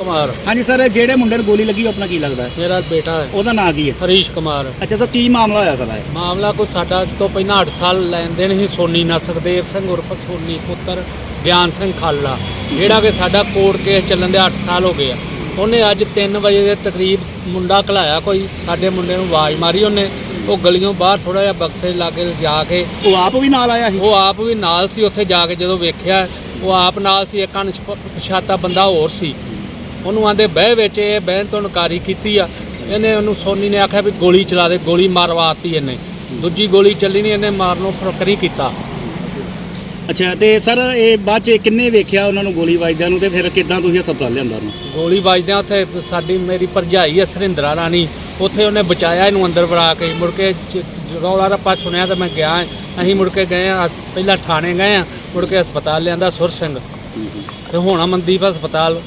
ਕੁਮਾਰ। ਹਾਂਜੀ ਸਰ ਜਿਹੜੇ ਮੁੰਡੇ ਨੂੰ ਗੋਲੀ ਲੱਗੀ ਉਹ ਆਪਣਾ ਕੀ ਲੱਗਦਾ ਹੈ? ਮੇਰਾ ਬੇਟਾ ਹੈ। ਉਹਦਾ ਨਾਂ ਕੀ ਹੈ? ਹਰੀਸ਼ ਕੁਮਾਰ। ਅੱਛਾ ਸਰ ਕੀ ਮਾਮਲਾ ਹੋਇਆ ਸਰ ਇਹ? ਮਾਮਲਾ ਕੋਈ ਸਾਡਾ ਤੋਂ ਪਹਿਲਾਂ 8 ਸਾਲ ਲੈਣ ਦੇਣ ਹੀ ਸੋਨੀ ਨਾ ਸੁਖਦੇਵ ਸਿੰਘ ਉਰਫ ਸੋਨੀ ਪੁੱਤਰ ਗਿਆਨ ਸਿੰਘ ਖਾਲਾ। ਜਿਹੜਾ ਕਿ ਸਾਡਾ ਕੋਰਟ ਕੇਸ ਚੱਲਣ ਦੇ 8 ਸਾਲ ਹੋ ਗਏ ਆ। ਉਹਨੇ ਅੱਜ 3 ਵਜੇ ਦੇ ਤਕਰੀਬ ਮੁੰਡਾ ਘਲਾਇਆ ਕੋਈ ਸਾਡੇ ਮੁੰਡੇ ਨੂੰ ਆਵਾਜ਼ ਮਾਰੀ ਉਹਨੇ। ਉਹ ਗਲੀੋਂ ਬਾਹਰ ਥੋੜਾ ਜਿਹਾ ਬਕਸੇ ਲਾਗੇ ਜਾ ਕੇ ਉਹ ਆਪ ਵੀ ਨਾਲ ਆਇਆ ਸੀ? ਉਹ ਆਪ ਵੀ ਨਾਲ ਸੀ ਉੱਥੇ ਜਾ ਕੇ ਜਦੋਂ ਵੇਖਿਆ ਉਹ ਆਪ ਨਾਲ ਸੀ ਇੱਕ ਅਣਪਛਾਤਾ ਬੰਦਾ ਹੋਰ ਸੀ। ਉਹਨੂੰ ਆਂਦੇ ਬਹਿ ਵਿੱਚ ਇਹ ਬਹਿਣ ਤੋਂ ਨਕਾਰੀ ਕੀਤੀ ਆ। ਇਹਨੇ ਉਹਨੂੰ ਸੋਨੀ ਨੇ ਆਖਿਆ ਵੀ ਗੋਲੀ ਚਲਾ ਦੇ ਗੋਲੀ ਮਾਰਵਾਤੀ ਇਹਨੇ। ਦੂਜੀ ਗੋਲੀ ਚੱਲੀ ਨਹੀਂ ਇਹਨੇ ਮਾਰਨੋਂ ਫ਼ਰਕ ਨਹੀਂ ਕੀਤਾ। ਅੱਛਾ ਤੇ ਸਰ ਇਹ ਬਾਅਦ ਚ ਕਿੰਨੇ ਵੇਖਿਆ ਉਹਨਾਂ ਨੂੰ ਗੋਲੀ ਵੱਜਦਿਆਂ ਨੂੰ ਤੇ ਫਿਰ ਕਿੱਦਾਂ ਤੁਸੀਂ ਹਸਪਤਾਲ ਲਿਆਂਦਾ ਉਹਨੂੰ? ਗੋਲੀ ਵੱਜਦਿਆਂ ਉੱਥੇ ਸਾਡੀ ਮੇਰੀ ਭਰਜਾਈ ਹੈ ਸਰਿੰਦਰਾ ਰਾਣੀ ਉੱਥੇ ਉਹਨੇ ਬਚਾਇਆ ਇਹਨੂੰ ਅੰਦਰ ਵੜਾ ਕੇ। ਮੁੜ ਕੇ ਚ- ਰੌਲਾ ਰੱਪਾ ਸੁਣਿਆ ਤਾਂ ਮੈਂ ਗਿਆ। ਅਸੀਂ ਮੁੜ ਕੇ ਗਏ ਆ ਪਹਿਲਾਂ ਥਾਣੇ ਗਏ ਆ ਮੁੜ ਕੇ ਹਸਪਤਾਲ ਲਿਆਂਦਾ ਸੁਰ ਸਿੰਘ। ਤੇ ਹੁਣ ਅਮਨਦੀਪ ਹਸਪਤਾਲ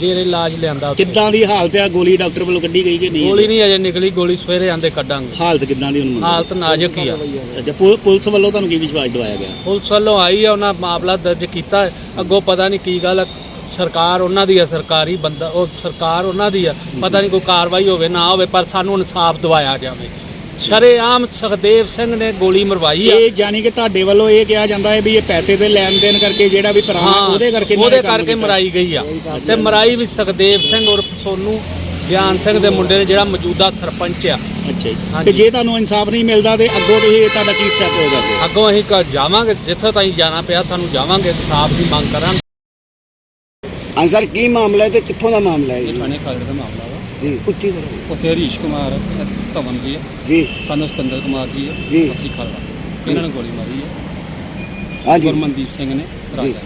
ਜੇਰੇ ਇਲਾਜ ਲਿਆਂਦਾ ਉੱਥੇ। ਕਿੱਦਾਂ ਦੀ ਹਾਲਤ ਹੈ ਗੋਲੀ ਡਾਕਟਰ ਵੱਲੋਂ ਕੱਢੀ ਗਈ ਕਿ ਨਹੀਂ? ਗੋਲੀ ਨਹੀਂ ਅਜੇ ਨਿਕਲੀ ਗੋਲੀ ਸਵੇਰੇ ਆਂਦੇ ਕੱਢਾਂਗੇ। ਹਾਲਤ ਕਿੱਦਾਂ ਦੀ ਉਹਨੂੰ ਹਾਲਤ ਨਾਜ਼ੁਕ ਹੀ ਆ। ਅੱਛਾ ਪੁ- ਪੁਲਿਸ ਵੱਲੋਂ ਤੁਹਾਨੂੰ ਕੀ ਵਿਸ਼ਵਾਸ ਦਿਵਾਇਆ ਗਿਆ? ਪੁਲਿਸ ਵੱਲੋਂ ਆਈ ਆ ਉਹਨਾਂ ਮਾਮਲਾ ਦਰਜ ਕੀਤਾ। ਹੈ। ਅੱਗੋਂ ਪਤਾ ਨਹੀਂ ਕੀ ਗੱਲ ਆ, ਸਰਕਾਰ ਉਹਨਾਂ ਦੀ ਆ ਸਰਕਾਰੀ ਬੰਦਾ ਉਹ ਸਰਕਾਰ ਉਹਨਾਂ ਦੀ ਆ। ਪਤਾ ਨਹੀਂ ਕੋਈ ਕਾਰਵਾਈ ਹੋਵੇ ਨਾ ਹੋਵੇ ਪਰ ਸਾਨੂੰ ਇਨਸਾਫ ਦਿਵਾਇਆ ਜਾਵੇ। ਸ਼ਰੇਆਮ ਸੁਖਦੇਵ ਸਿੰਘ ਨੇ ਗੋਲੀ ਮਰਵਾਈ ਆ। ਇਹ ਜਾਨੀ ਕਿ ਤੁਹਾਡੇ ਵੱਲੋਂ ਇਹ ਕਿਹਾ ਜਾਂਦਾ ਹੈ ਵੀ ਇਹ ਪੈਸੇ ਦੇ ਲੈਣ ਦੇਣ ਕਰਕੇ ਜਿਹੜਾ ਵੀ ਪੁਰਾਣਾ ਉਹਦੇ ਕਰਕੇ ਉਹਦੇ ਕਰਕੇ। ਮਰਾਈ ਗਈ ਆ। ਤੇ ਮਰਾਈ ਵੀ ਸੁਖਦੇਵ ਸਿੰਘ ਉਰਫ ਸੋਨੂ ਗਿਆਨ ਸਿੰਘ ਦੇ ਮੁੰਡੇ ਨੇ ਜਿਹੜਾ ਮੌਜੂਦਾ ਸਰਪੰਚ ਆ। ਅੱਛਾ। ਤੇ ਜੇ ਤੁਹਾਨੂੰ ਇਨਸਾਫ ਨਹੀਂ ਮਿਲਦਾ ਤੇ ਅੱਗੋਂ ਤੁਸੀਂ ਤੁਹਾਡਾ ਕੀ ਸਟੈਪ ਹੋਏਗਾ ਅੱਗੇ? ਅੱਗੋਂ ਅਸੀਂ ਕ- ਜਾਵਾਂਗੇ ਜਿੱਥੇ ਤਾਈਂ ਜਾਣਾ ਪਿਆ ਸਾਨੂੰ ਜਾਵਾਂਗੇ ਇਨਸਾਫ ਦੀ ਮੰਗ ਕਰਾਂਗੇ। ਹਾਂ ਸਰ ਕੀ ਮਾਮਲਾ ਹੈ ਤੇ ਕਿੱਥੋਂ ਦਾ ਮਾਮਲਾ ਹੈ ਇਹ ਥਾਣੇ ਖਾਲੜੇ ਦਾ ਮਾਮਲਾ ਜੀ। ਉੱਚੀ ਕਰੋ ਉੱਥੇ ਹਰੀਸ਼ ਕੁਮਾਰ ਧਵਨ ਜੀ ਹੈ। ਜੀ। ਸਾਨੂੰ ਸਤਿੰਦਰ ਕੁਮਾਰ ਜੀ ਹੈ। ਜੀ। ਅਸੀਂ ਖਾਲੜਾ ਇਹਨਾਂ ਨੇ ਗੋਲੀ ਮਾਰੀ ਹੈ। ਹਾਂ ਜੀ। ਗੁਰਮਨਦੀਪ ਸਿੰਘ ਨੇ ਰਾਜਾ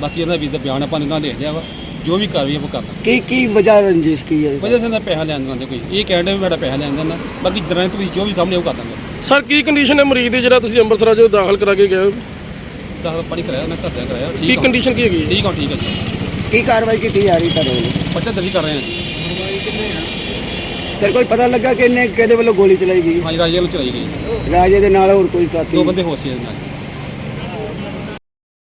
ਬਾਕੀ ਇਹਦਾ ਵੀ ਦਾ ਬਿਆਨ ਆਪਾਂ ਇਹਨਾਂ ਲਿਖ ਲਿਆ ਵਾ। ਜੋ ਵੀ ਕਾਰਵਾਈ ਆਪਾਂ ਕਰਨਾ ਕੀ ਕੀ ਵਜ੍ਹਾ ਰੰਜਿਸ਼ ਕੀ ਹੈ? ਵਜ੍ਹਾ ਸੇ ਪੈਸਾ ਲੈਣ ਦਿੰਦੇ ਕੋਈ ਇਹ ਕਹਿੰਦੇ ਵੀ ਮੇਰਾ ਪੈਸਾ ਲੈਣ ਦਿੰਦਾ ਬਾਕੀ ਦਰਾਂ ਤੁਸੀਂ ਜੋ ਵੀ ਕੰਮ ਲਿਆ ਉਹ ਕਰ ਦਾਂਗੇ। ਸਰ ਕੀ ਕੰਡੀਸ਼ਨ ਹੈ ਮਰੀਜ਼ ਦੀ ਜਿਹੜਾ ਤੁਸੀਂ ਅੰਮ੍ਰਿਤਸਰ ਜੋ ਦਾਖਲ ਕਰਾ ਕੇ ਗਏ ਹੋ? ਦਾਖਲ ਪਾਣੀ ਕਰਾਇਆ ਉਹਨਾਂ ਘਰਦਿਆਂ ਕਰਾਇਆ। ਕੀ ਠੀਕ ਆ। ਕੰਡੀਸ਼ਨ ਕੀ ਹੈਗੀ ਹੈ? ਠੀਕ ਆ ਠੀਕ ਆ ਜੀ। ਕੀ ਕਾਰਵਾਈ ਕੀਤੀ ਜਾ ਰਹੀ ਤੁਹਾਡੇ ਵੱਲੋਂ? ਦਰਜੀ ਕਰ ਰਹੇ ਹਾਂ ਜੀ। ਸਰ ਕੋਈ ਪਤਾ ਲੱਗਾ ਕਿ ਇਹਨੇ ਕਿਹਦੇ ਵੱਲੋਂ ਗੋਲੀ ਚਲਾਈ ਗਈ? ਹਾਂਜੀ ਰਾਜੇ ਨੂੰ ਚਲਾਈ ਗਈ। ਰਾਜੇ ਦੇ ਨਾਲ ਹੋਰ ਕੋਈ ਸਾਥੀ? ਦੋ ਬੰਦੇ ਹੋਰ ਸੀ ਇਹਦੇ ਨਾਲ।